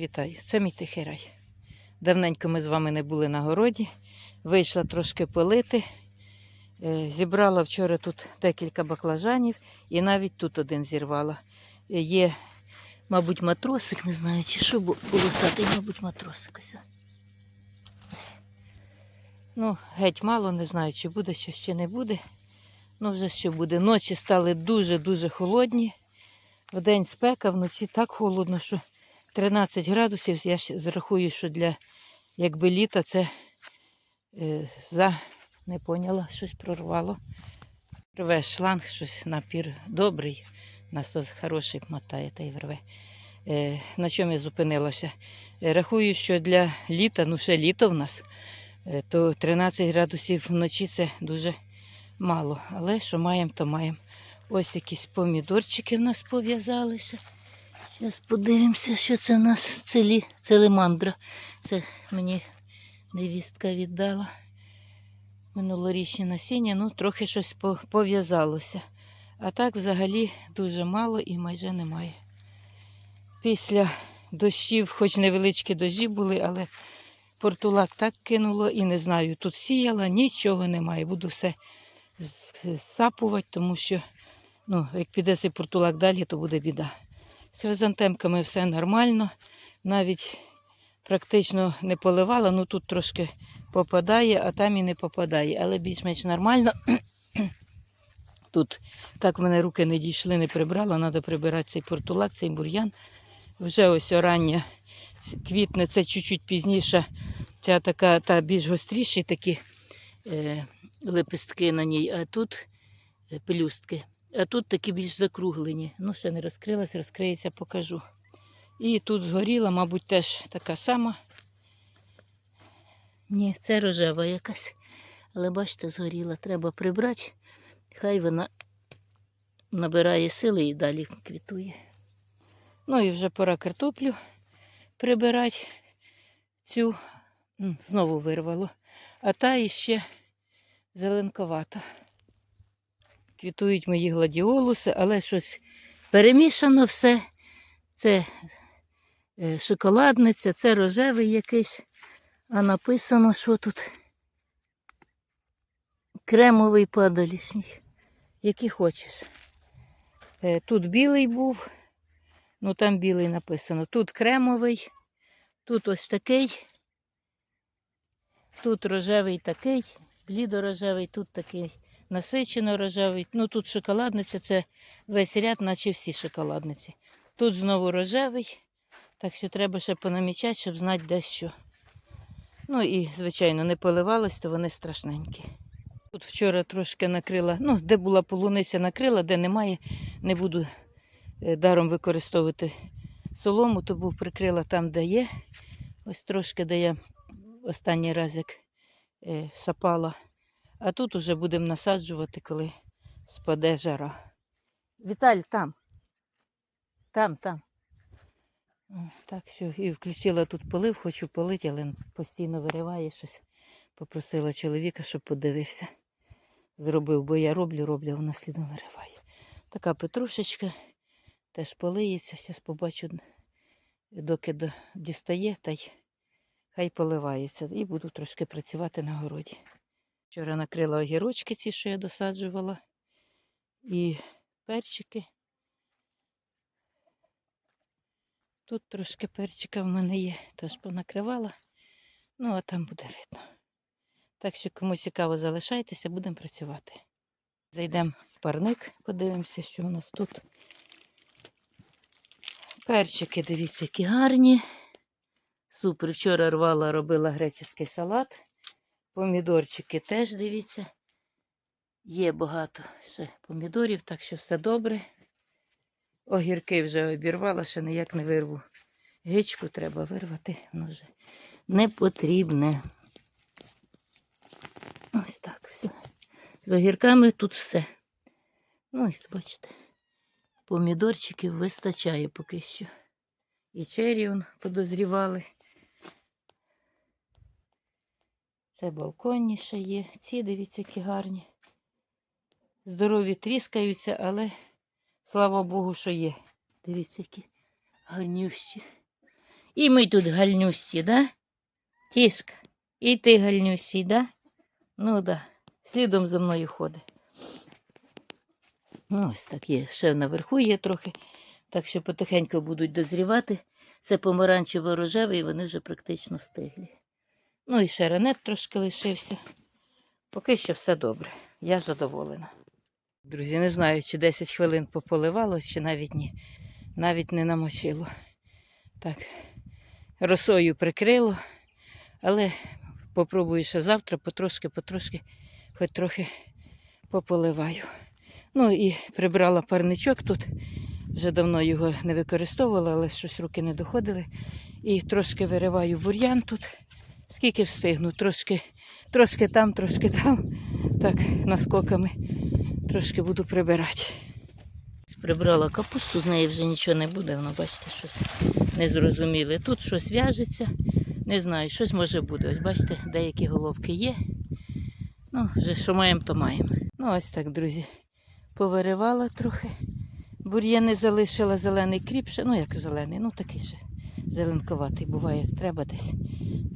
Вітаю, це мій тихий рай. Давненько ми з вами не були на городі. Вийшла трошки полити. Е, Зібрала вчора тут декілька баклажанів і навіть тут один зірвала. Е, Є, мабуть, матросик, не знаю, чи що, полосатий, мабуть, матросик. Ну, геть мало, не знаю, чи буде що, чи не буде. Ну, вже що буде. Ночі стали дуже-дуже холодні. Вдень спека, вночі так холодно, що 13 градусів. Я ж зрахую, що для якби літа це е, за не поняла, щось прорвало. Рве шланг, щось напір добрий, насос хороший мотає та й рве. Е, на чому я зупинилася? Е, рахую, що для літа, ну ще літо в нас, е, то 13 градусів вночі це дуже мало. Але що маємо, то маємо. Ось якісь помідорчики в нас пов'язалися. Зараз подивимося, що це в нас целі, целемандра. Це мені невістка віддала. Минулорічні насіння, ну трохи щось пов'язалося. А так взагалі дуже мало і майже немає. Після дощів, хоч невеличкі дощі були, але портулак так кинуло і не знаю, тут сіяла, нічого немає. Буду все сапувати, тому що ну, як піде цей портулак далі, то буде біда. З хризантемками все нормально. Навіть практично не поливала, ну тут трошки попадає, а там і не попадає. Але більш-менш нормально. Тут так в мене руки не дійшли, не прибрала. Треба прибирати цей портулак, цей бур'ян. Вже ось орання квітне, це чуть-чуть пізніше. Ця така та більш гостріші такі е, лепестки на ній, а тут е, пелюстки. А тут такі більш закруглені. Ну, ще не розкрилась, розкриється, покажу. І тут згоріла, мабуть, теж така сама. Ні, це рожева якась. Але бачите, згоріла. Треба прибрати. Хай вона набирає сили і далі квітує. Ну і вже пора картоплю прибирати. Цю знову вирвало. А та іще зеленковата. Квітують мої гладіолуси, але щось перемішано все. Це е, шоколадниця, це рожевий якийсь. А написано, що тут кремовий падалішній, який хочеш. Е, Тут білий був, ну там білий написано. Тут кремовий, тут ось такий, тут рожевий такий, блідорожевий, тут такий насичено рожевий. Ну тут шоколадниця, це весь ряд, наче всі шоколадниці. Тут знову рожевий, так що треба ще понамічати, щоб знати де що. Ну і, звичайно, не поливалось, то вони страшненькі. Тут вчора трошки накрила, ну, де була полуниця, накрила, де немає, не буду е, даром використовувати солому, то був прикрила там, де є. Ось трошки, де я останній раз як е, сапала. А тут уже будемо насаджувати, коли спаде жара. Віталь, там. Там, там. Так що і включила тут полив, хочу полити, але постійно вириває щось. Попросила чоловіка, щоб подивився. Зробив, бо я роблю, роблю, а вона слідом вириває. Така петрушечка теж полиється. Зараз побачу, доки дістає, та й хай поливається. І буду трошки працювати на городі. Вчора накрила огірочки ці, що я досаджувала, і перчики. Тут трошки перчика в мене є, тож понакривала. Ну, а там буде видно. Так що, кому цікаво, залишайтеся, будемо працювати. Зайдемо в парник, подивимося, що у нас тут. Перчики, дивіться, які гарні. Супер. Вчора рвала, робила греческий салат. Помідорчики теж дивіться. Є багато ще помідорів, так що все добре. Огірки вже обірвала, ще ніяк не вирву. Гичку треба вирвати, воно вже не потрібне. Ось так все. З огірками тут все. Ну, і бачите, помідорчиків вистачає поки що. І чері он подозрівали. Це балконні ще є. Ці, дивіться, які гарні. Здорові тріскаються, але слава Богу, що є. Дивіться, які гарнющі. І ми тут гальнюсті, да? Тішка. І ти гальнюсті, да? Ну да. Слідом за мною ходить. Ну, ось так є. Ще наверху є трохи. Так що потихеньку будуть дозрівати. Це помаранчево-рожевий, і вони вже практично стиглі. Ну і ще ранет трошки лишився. Поки що все добре. Я задоволена. Друзі, не знаю, чи 10 хвилин пополивало, чи навіть ні. Навіть не намочило. Так, росою прикрило, але попробую ще завтра потрошки-потрошки, хоч трохи пополиваю. Ну і прибрала парничок тут. Вже давно його не використовувала, але щось руки не доходили. І трошки вириваю бур'ян тут. Скільки встигну, трошки, трошки там, трошки там. Так, наскоками трошки буду прибирати. Прибрала капусту, з неї вже нічого не буде, воно, бачите, щось незрозуміле. Тут щось в'яжеться, не знаю, щось може бути. Ось бачите, деякі головки є. Ну, вже що маємо, то маємо. Ну, ось так, друзі. Повиривала трохи. Бур'яни залишила зелений кріп, ще, ну як зелений, ну такий ще зеленковатий буває, треба десь.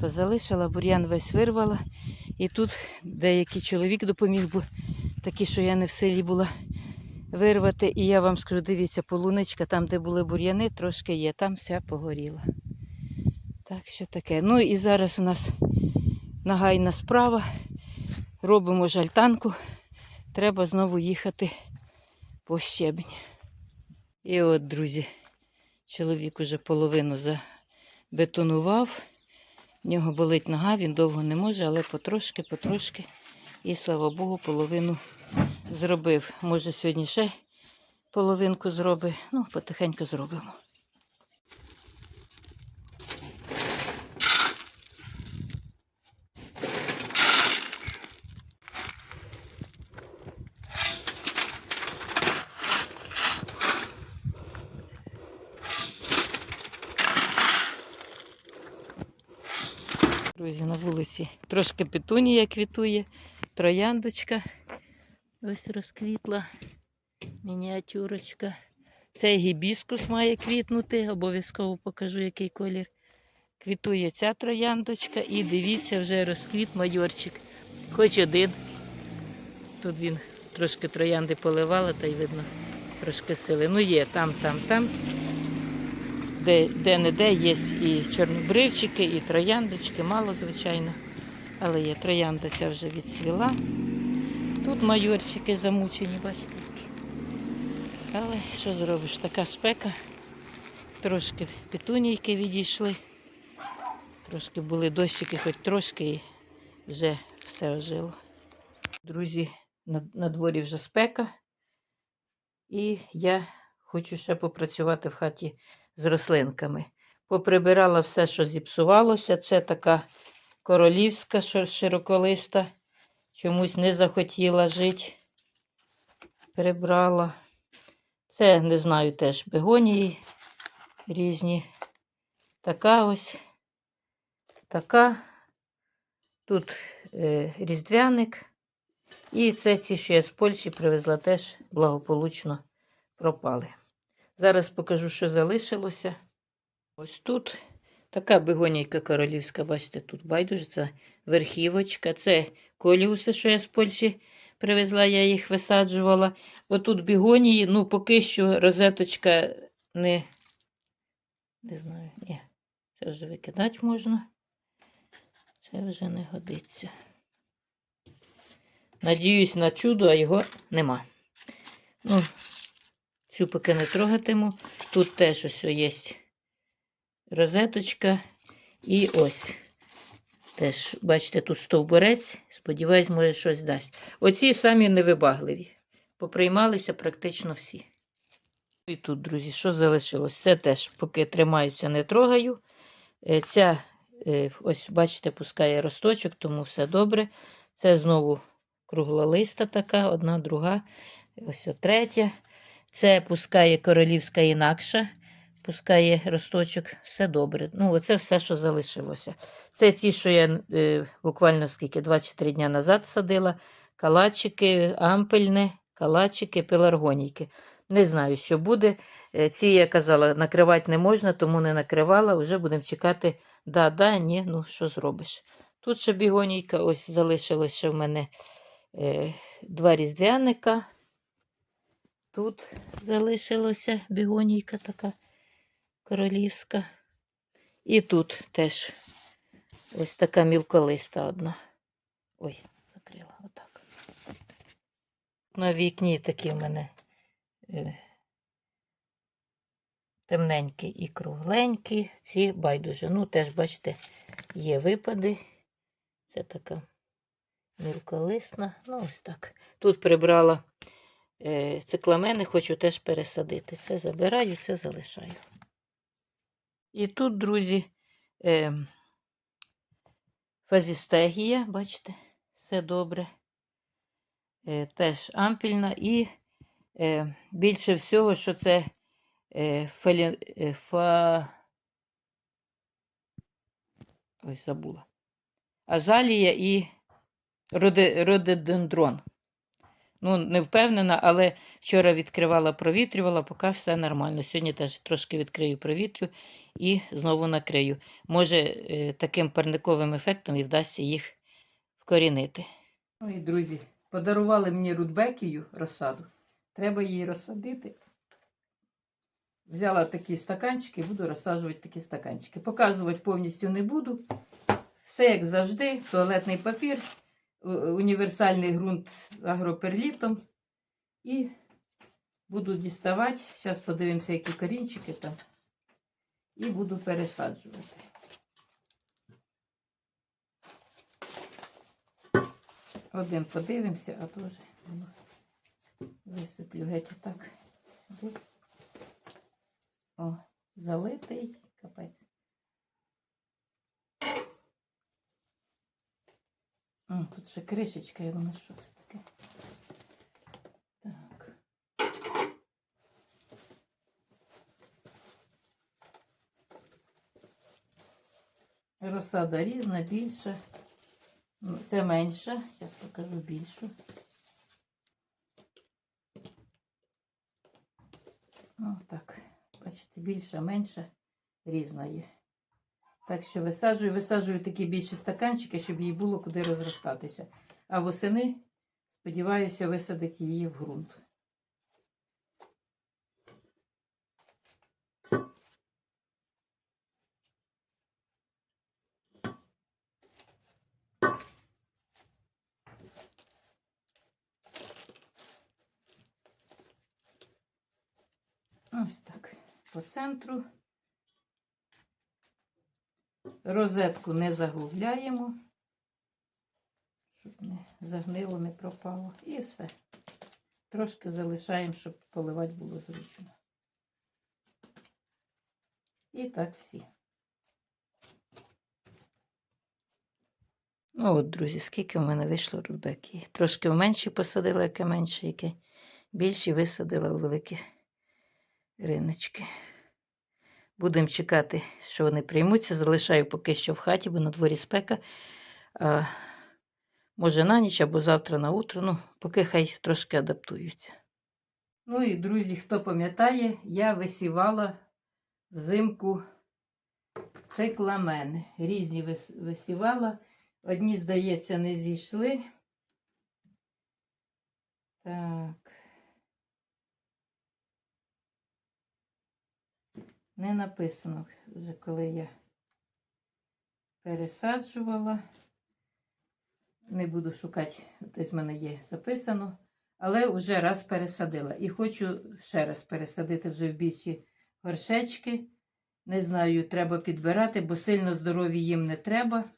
То залишила, бур'ян весь вирвала. І тут деякий чоловік допоміг, бо такий, що я не в селі була вирвати. І я вам скажу, дивіться, полуничка, там, де були бур'яни, трошки є, там вся погоріла. Так що таке. Ну і зараз у нас нагайна справа. Робимо жальтанку. Треба знову їхати по щебень. І от, друзі, чоловік уже половину забетонував. В нього болить нога, він довго не може, але потрошки, потрошки. І слава Богу, половину зробив. Може, сьогодні ще половинку зробить. Ну, потихеньку зробимо. Друзі, на вулиці трошки петунія квітує, трояндочка. Ось розквітла мініатюрочка. Цей гібіскус має квітнути, обов'язково покажу, який колір. Квітує ця трояндочка і дивіться, вже розквіт майорчик. Хоч один. Тут він трошки троянди поливала, та й видно, трошки сили. Ну є там, там, там. Де, де не де є і чорнобривчики, і трояндочки, мало, звичайно. Але є троянда ця вже відцвіла. Тут майорчики замучені, бачите. Але що зробиш? Така спека. Трошки петунійки відійшли. Трошки були дощики, хоч трошки, і вже все ожило. Друзі, на, на дворі вже спека. І я хочу ще попрацювати в хаті з рослинками. Поприбирала все, що зіпсувалося. Це така королівська широколиста. Чомусь не захотіла жити. Прибрала. Це, не знаю, теж бегонії різні. Така ось. Така. Тут е, різдвяник. І це ці, що я з Польщі привезла, теж благополучно пропали. Зараз покажу, що залишилося. Ось тут така бегонійка королівська, бачите, тут байдуже, це верхівочка, це коліуси, що я з Польщі привезла, я їх висаджувала. Отут бігонії, ну, поки що розеточка не, не знаю, ні, це вже викидати можна. Це вже не годиться. Надіюсь на чудо, а його нема. Ну, Цю поки не трогатиму. Тут теж ось є розеточка. І ось. Теж, бачите, тут стовбурець. Сподіваюсь, може щось дасть. Оці самі невибагливі. Поприймалися практично всі. І тут, друзі, що залишилось? Це теж, поки тримається, не трогаю. Е, Ця, е, ось, бачите, пускає росточок, тому все добре. Це знову круглолиста така, одна, друга. Ось третя. Це пускає королівська інакша, пускає росточок, все добре. Ну, оце все, що залишилося. Це ті, що я е, буквально скільки, 2-3 дня назад садила. Калачики, ампельне, калачики, пеларгонійки. Не знаю, що буде. Е, Ці я казала, накривати не можна, тому не накривала. Вже будемо чекати. Да, да, ні, ну що зробиш. Тут ще бігонійка, ось залишилось ще в мене е, два різдвяника. Тут залишилося бігонійка така королівська. І тут теж ось така мілколиста одна. Ой, закрила отак. На вікні такі в мене е, темненькі і кругленькі. Ці байдуже. Ну, теж, бачите, є випади. Це така мілколисна. Ну, ось так. Тут прибрала цикламени, хочу теж пересадити. Це забираю, це залишаю. І тут, друзі, е, фазістегія, бачите, все добре. Е, теж ампільна і е, більше всього, що це е, фелі, е, фа... Ой, забула. Азалія і рододендрон. Ну, не впевнена, але вчора відкривала, провітрювала, поки все нормально. Сьогодні теж трошки відкрию провітрю і знову накрию. Може, е, таким парниковим ефектом і вдасться їх вкорінити. Ну і друзі, подарували мені рудбекію розсаду. Треба її розсадити. Взяла такі стаканчики, буду розсаджувати такі стаканчики. Показувати повністю не буду. Все як завжди, туалетний папір, універсальний ґрунт агроперлітом. І буду діставати. Зараз подивимося, які корінчики там. І буду пересаджувати. Один подивимося, а то вже воно висиплю геть отак. О, залитий капець. Тут ще кришечка, я думаю, що це таке. Так. Розсада різна, більша. Ну, Це менша. Зараз покажу більшу. О, так. Бачите, більша, менша, різна є. Так що висаджую, висаджую такі більші стаканчики, щоб їй було куди розростатися. А восени, сподіваюся, висадити її в ґрунт. Ось так. По центру. Розетку не заглубляємо, щоб не загнило, не пропало. І все. Трошки залишаємо, щоб поливати було зручно. І так всі. Ну от, друзі, скільки в мене вийшло рудбеки. Трошки в менші посадила, яке менше, яке більші висадила у великі риночки. Будемо чекати, що вони приймуться. Залишаю поки що в хаті, бо на дворі спека. А, може на ніч або завтра на утро. Ну, поки хай трошки адаптуються. Ну і, друзі, хто пам'ятає, я висівала взимку цикламени. Різні вис- висівала. Одні, здається, не зійшли. Так. Не написано вже коли я пересаджувала. Не буду шукати, десь в мене є записано. Але вже раз пересадила. І хочу ще раз пересадити вже в більші горшечки. Не знаю, треба підбирати, бо сильно здорові їм не треба.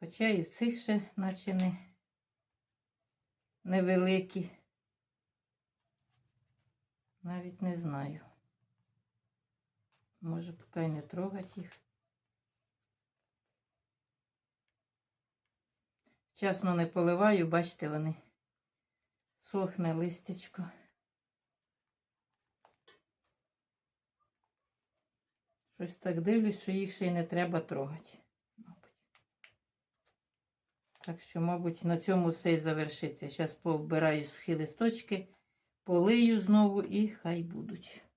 Хоча і в цих ще, наче не невеликі. Навіть не знаю. Може, поки й не трогати їх. Вчасно не поливаю, бачите, вони сохне листячко. Щось так дивлюсь, що їх ще й не треба трогати. Так що, мабуть, на цьому все і завершиться. Зараз повбираю сухі листочки, полию знову і хай будуть.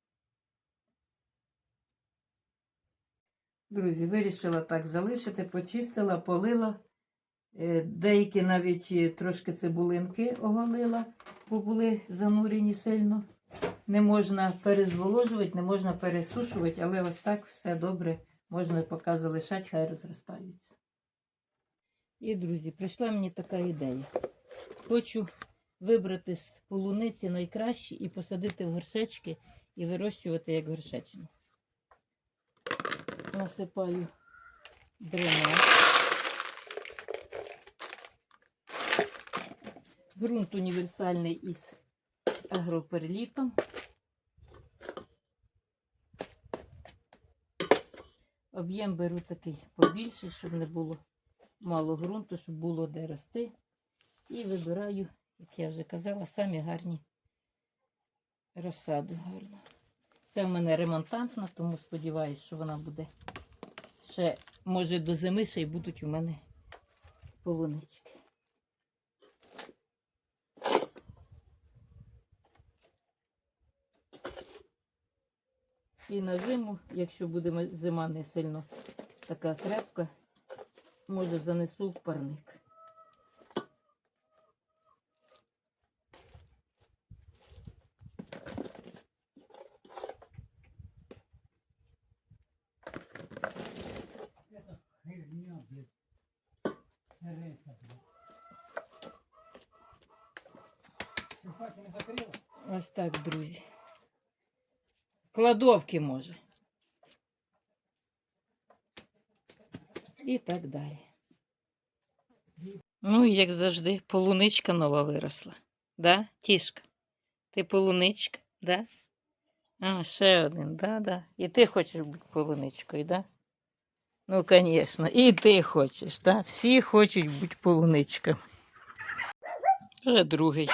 Друзі, вирішила так залишити, почистила, полила. Е, Деякі навіть е, трошки цибулинки оголила, бо були занурені сильно. Не можна перезволожувати, не можна пересушувати, але ось так все добре можна поки залишати, хай розростаються. І, друзі, прийшла мені така ідея. Хочу вибрати з полуниці найкращі і посадити в горшечки і вирощувати як горшечну. Насипаю дренаж. Грунт універсальний із агроперлітом. Об'єм беру такий побільший, щоб не було мало ґрунту, щоб було де рости. І вибираю, як я вже казала, самі гарні розсаду гарну. Це в мене ремонтантна, тому сподіваюся, що вона буде ще, може, до зими ще й будуть у мене полунички. І на зиму, якщо буде зима не сильно така крепка, може занесу в парник. Это херня, блядь. Река, блядь. Ти в хаті не закрила? Ось так, друзі. Кладовки може. І так далі. Ну, як завжди, полуничка нова виросла. Да, Тішка? Ти полуничка, да? А, ще один, да, да. І ти хочеш бути полуничкою, да? Ну, звісно, і ти хочеш, да? Всі хочуть бути полуничками. Вже другий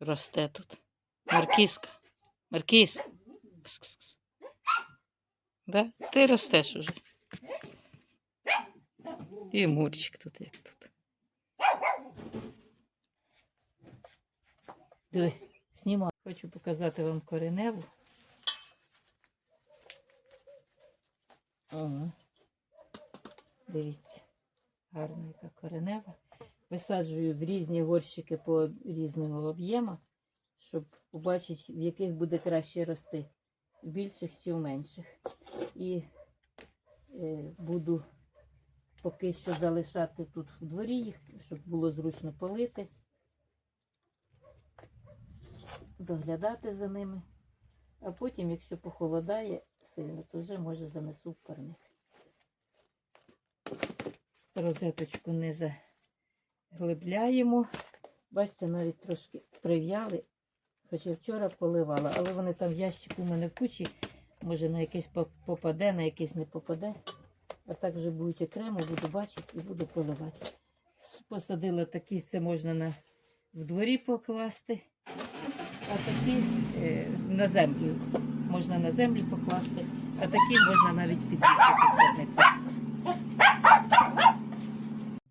росте тут. Маркізка. Маркіз. Кс-кс-кс. Да? Ти ростеш уже. І Мурчик тут як тут. Диви, знімаю. Хочу показати вам кореневу. Ага. Дивіться, гарна яка коренева. Висаджую в різні горщики по різного об'єму, щоб побачити, в яких буде краще рости. В більших чи в менших. І е, буду поки що залишати тут в дворі їх, щоб було зручно полити, доглядати за ними. А потім, якщо похолодає сильно, то вже може занесу в парник. Розеточку не заглибляємо. Бачите, навіть трошки прив'яли. Хоча вчора поливала, але вони там в ящику у мене в кучі. Може на поп- попаде, на якесь не попаде. А так вже будуть окремо, буду бачити і буду поливати. Посадила такі, це можна на, в дворі покласти, а такі е, на землю. Можна на землю покласти, а такі можна навіть підвісити.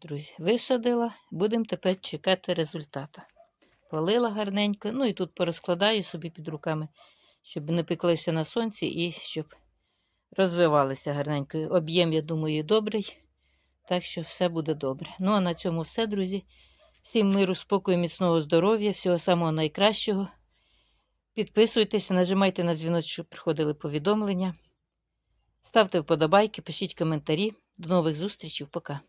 Друзі, висадила, будемо тепер чекати результата. Полила гарненько, ну і тут порозкладаю собі під руками, щоб не пеклися на сонці і щоб розвивалися гарненько. Об'єм, я думаю, добрий. Так що все буде добре. Ну а на цьому все, друзі. Всім миру, спокою, міцного здоров'я, всього самого найкращого. Підписуйтесь, нажимайте на дзвіночок, щоб приходили повідомлення. Ставте вподобайки, пишіть коментарі. До нових зустрічей. Пока.